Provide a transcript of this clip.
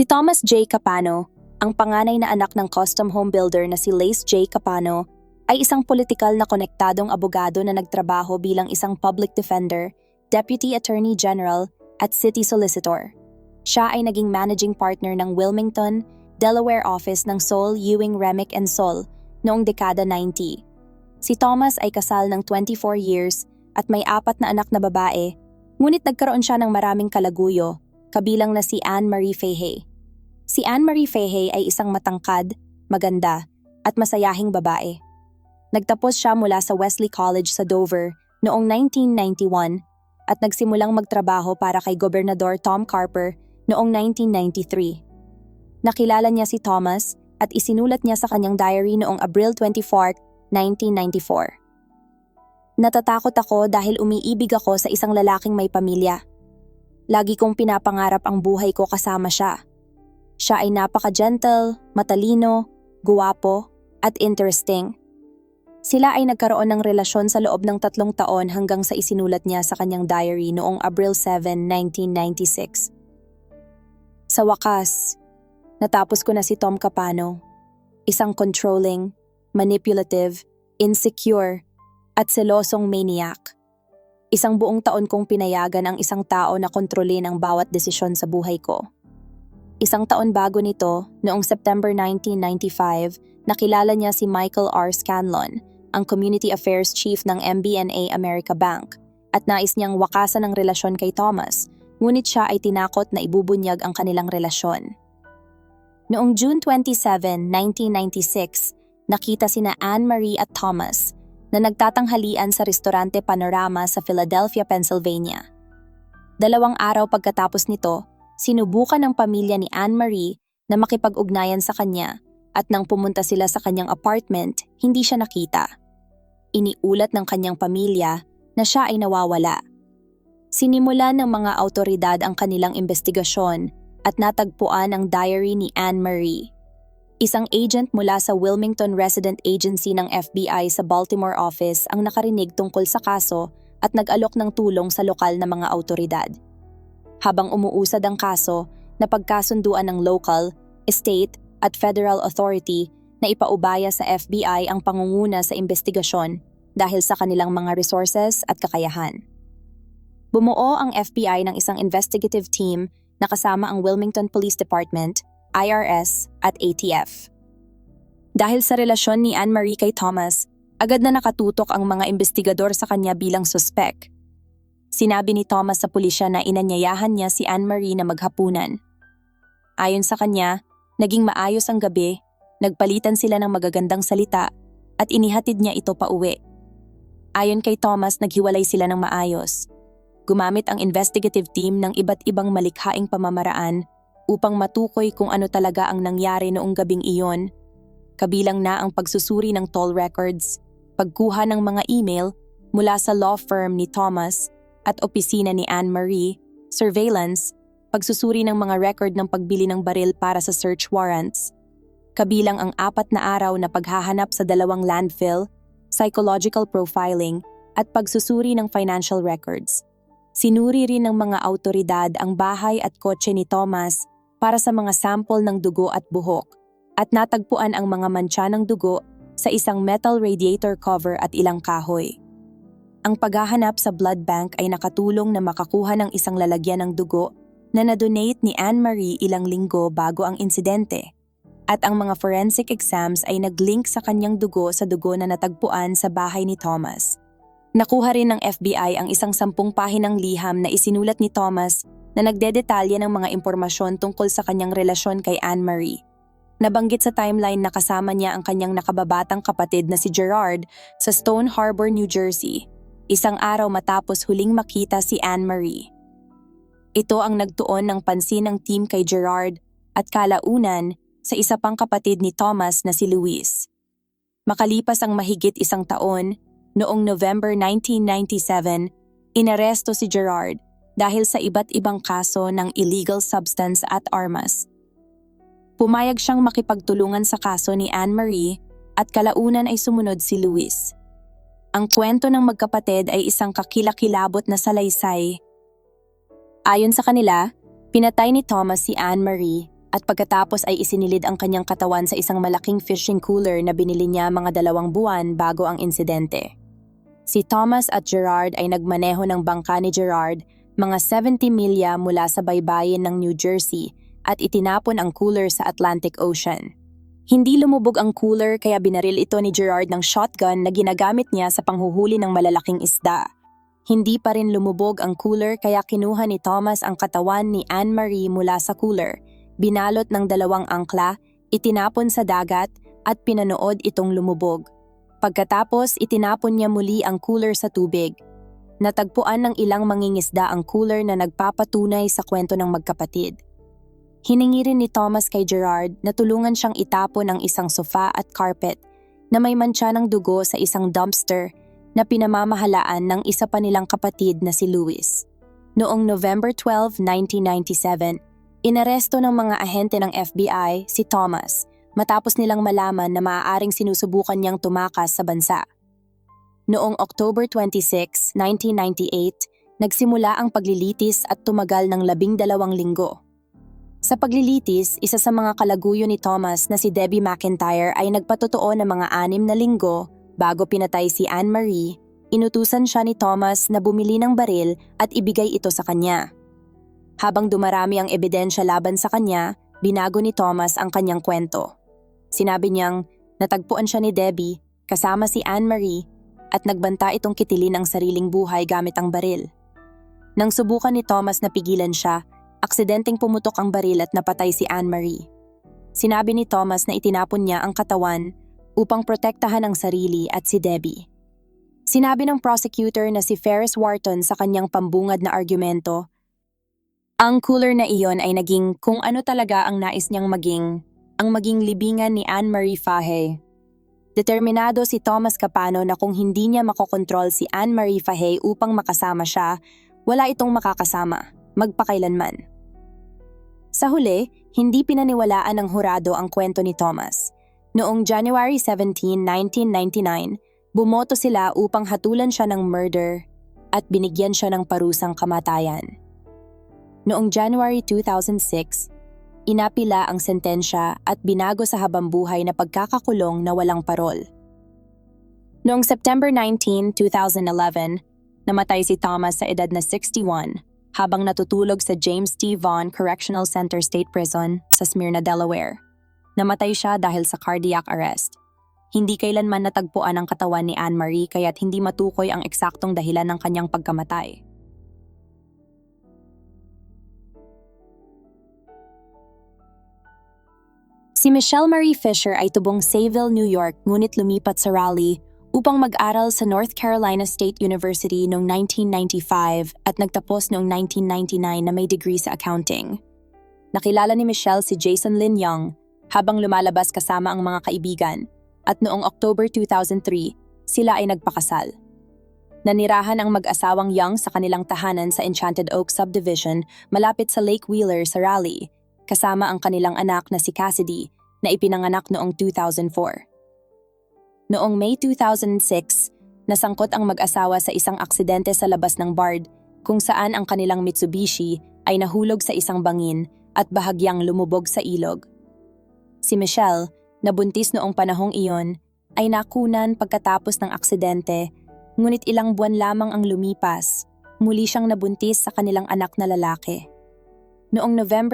Si Thomas J. Capano, ang panganay na anak ng custom home builder na si Lace J. Capano, ay isang politikal na konektadong abogado na nagtrabaho bilang isang public defender, deputy attorney general, at city solicitor. Siya ay naging managing partner ng Wilmington, Delaware office ng Sol Ewing Remick and Sol noong dekada 90. Si Thomas ay kasal ng 24 years at may apat na anak na babae, ngunit nagkaroon siya ng maraming kalaguyo, kabilang na si Anne-Marie Fahey. Si Anne-Marie Fahey ay isang matangkad, maganda, at masayahing babae. Nagtapos siya mula sa Wesley College sa Dover noong 1991 at nagsimulang magtrabaho para kay Gobernador Tom Carper noong 1993. Nakilala niya si Thomas at isinulat niya sa kanyang diary noong Abril 24, 1994. Natatakot ako dahil umiibig ako sa isang lalaking may pamilya. Lagi kong pinapangarap ang buhay ko kasama siya. Siya ay napaka-gentle, matalino, guwapo, at interesting. Sila ay nagkaroon ng relasyon sa loob ng tatlong taon hanggang sa isinulat niya sa kanyang diary noong Abril 7, 1996. Sa wakas, natapos ko na si Tom Capano, isang controlling, manipulative, insecure, at selosong maniac. Isang buong taon kong pinayagan ang isang tao na kontrolin ang bawat desisyon sa buhay ko. Isang taon bago nito, noong September 1995, nakilala niya si Michael R. Scanlon, ang Community Affairs Chief ng MBNA America Bank, at nais niyang wakasan ang relasyon kay Thomas, ngunit siya ay tinakot na ibubunyag ang kanilang relasyon. Noong June 27, 1996, nakita sina Anne-Marie at Thomas na nagtatanghalian sa Restorante Panorama sa Philadelphia, Pennsylvania. Dalawang araw pagkatapos nito, sinubukan ng pamilya ni Anne-Marie na makipag-ugnayan sa kanya at nang pumunta sila sa kanyang apartment, hindi siya nakita. Iniulat ng kanyang pamilya na siya ay nawawala. Sinimulan ng mga autoridad ang kanilang investigasyon at natagpuan ang diary ni Anne-Marie. Isang agent mula sa Wilmington Resident Agency ng FBI sa Baltimore office ang nakarinig tungkol sa kaso at nag-alok ng tulong sa lokal na mga autoridad. Habang umuusad ang kaso, napagkasunduan ng local, state at federal authority na ipaubaya sa FBI ang pangunguna sa investigasyon dahil sa kanilang mga resources at kakayahan. Bumuo ang FBI ng isang investigative team na kasama ang Wilmington Police Department, IRS at ATF. Dahil sa relasyon ni Anne-Marie kay Thomas, agad na nakatutok ang mga investigador sa kanya bilang suspek. Sinabi ni Thomas sa pulisya na inanyayahan niya si Anne-Marie na maghapunan. Ayon sa kanya, naging maayos ang gabi, nagpalitan sila ng magagandang salita at inihatid niya ito pa uwi. Ayon kay Thomas, naghiwalay sila ng maayos. Gumamit ang investigative team ng iba't ibang malikhaing pamamaraan upang matukoy kung ano talaga ang nangyari noong gabing iyon. Kabilang na ang pagsusuri ng toll records, pagkuha ng mga email mula sa law firm ni Thomas at opisina ni Anne-Marie, surveillance, pagsusuri ng mga record ng pagbili ng baril para sa search warrants, kabilang ang apat na araw na paghahanap sa dalawang landfill, psychological profiling, at pagsusuri ng financial records. Sinuri rin ng mga autoridad ang bahay at kotse ni Thomas para sa mga sample ng dugo at buhok at natagpuan ang mga mantsa ng dugo sa isang metal radiator cover at ilang kahoy. Ang paghahanap sa blood bank ay nakatulong na makakuha ng isang lalagyan ng dugo na nadonate ni Anne-Marie ilang linggo bago ang insidente. At ang mga forensic exams ay nag-link sa kanyang dugo sa dugo na natagpuan sa bahay ni Thomas. Nakuha rin ng FBI ang isang sampung pahinang liham na isinulat ni Thomas na nagdedetalya ng mga impormasyon tungkol sa kanyang relasyon kay Anne-Marie. Nabanggit sa timeline na kasama niya ang kanyang nakababatang kapatid na si Gerard sa Stone Harbor, New Jersey, isang araw matapos huling makita si Anne-Marie. Ito ang nagtuon ng pansin ng team kay Gerard at kalaunan sa isa pang kapatid ni Thomas na si Luis. Makalipas ang mahigit isang taon, noong November 1997, inaresto si Gerard dahil sa iba't ibang kaso ng illegal substance at armas. Pumayag siyang makipagtulungan sa kaso ni Anne-Marie at kalaunan ay sumunod si Luis. Ang kwento ng magkapatid ay isang kakilakilabot na salaysay Ayon sa kanila, pinatay ni Thomas si Anne-Marie at pagkatapos ay isinilid ang kanyang katawan sa isang malaking fishing cooler na binili niya mga dalawang buwan bago ang insidente. Si Thomas at Gerard ay nagmaneho ng bangka ni Gerard mga 70 milya mula sa baybayin ng New Jersey at itinapon ang cooler sa Atlantic Ocean. Hindi lumubog ang cooler kaya binaril ito ni Gerard ng shotgun na ginagamit niya sa panghuhuli ng malalaking isda. Hindi pa rin lumubog ang cooler kaya kinuha ni Thomas ang katawan ni Anne-Marie mula sa cooler, binalot ng dalawang angkla, itinapon sa dagat at pinanood itong lumubog. Pagkatapos itinapon niya muli ang cooler sa tubig. Natagpuan ng ilang mangingisda ang cooler na nagpapatunay sa kwento ng magkapatid. Hiningi rin ni Thomas kay Gerard na tulungan siyang itapon ang isang sofa at carpet na may mantsa ng dugo sa isang dumpster na pinamamahalaan ng isa pa nilang kapatid na si Louis. Noong November 12, 1997, inaresto ng mga ahente ng FBI si Thomas matapos nilang malaman na maaaring sinusubukan niyang tumakas sa bansa. Noong October 26, 1998, nagsimula ang paglilitis at tumagal ng labing dalawang linggo. Sa paglilitis, isa sa mga kalaguyo ni Thomas na si Debbie McIntyre ay nagpatotoo ng mga anim na linggo bago pinatay si Anne-Marie, inutusan siya ni Thomas na bumili ng baril at ibigay ito sa kanya. Habang dumarami ang ebidensya laban sa kanya, binago ni Thomas ang kanyang kwento. Sinabi niyang natagpuan siya ni Debbie kasama si Anne-Marie at nagbanta itong kitilin ang sariling buhay gamit ang baril. Nang subukan ni Thomas na pigilan siya, aksidenteng pumutok ang baril at napatay si Anne-Marie. Sinabi ni Thomas na itinapon niya ang katawan upang protektahan ang sarili at si Debbie. Sinabi ng prosecutor na si Ferris Wharton sa kanyang pambungad na argumento, ang cooler na iyon ay naging kung ano talaga ang nais niyang maging, ang maging libingan ni Anne-Marie Fahey. Determinado si Thomas Capano na kung hindi niya makokontrol si Anne-Marie Fahey upang makasama siya, wala itong makakasama, magpakailanman. Sa huli, hindi pinaniwalaan ng hurado ang kwento ni Thomas. Noong January 17, 1999, bumoto sila upang hatulan siya ng murder at binigyan siya ng parusang kamatayan. Noong January 2006, inapila ang sentensya at binago sa habambuhay na pagkakakulong na walang parol. Noong September 19, 2011, namatay si Thomas sa edad na 61 habang natutulog sa James T. Vaughn Correctional Center State Prison sa Smyrna, Delaware. Namatay siya dahil sa cardiac arrest. Hindi kailanman natagpuan ang katawan ni Anne-Marie kaya't hindi matukoy ang eksaktong dahilan ng kanyang pagkamatay. Si Michelle Marie Fisher ay tubong Sayville, New York ngunit lumipat sa Raleigh upang mag-aral sa North Carolina State University noong 1995 at nagtapos noong 1999 na may degree sa accounting. Nakilala ni Michelle si Jason Lin Young habang lumalabas kasama ang mga kaibigan at noong October 2003, sila ay nagpakasal. Nanirahan ang mag-asawang Young sa kanilang tahanan sa Enchanted Oak Subdivision malapit sa Lake Wheeler sa Raleigh kasama ang kanilang anak na si Cassidy na ipinanganak noong 2004. Noong May 2006, nasangkot ang mag-asawa sa isang aksidente sa labas ng Bard kung saan ang kanilang Mitsubishi ay nahulog sa isang bangin at bahagyang lumubog sa ilog. Si Michelle, na buntis noong panahong iyon, ay nakunan pagkatapos ng aksidente ngunit ilang buwan lamang ang lumipas, muli siyang nabuntis sa kanilang anak na lalaki. Noong November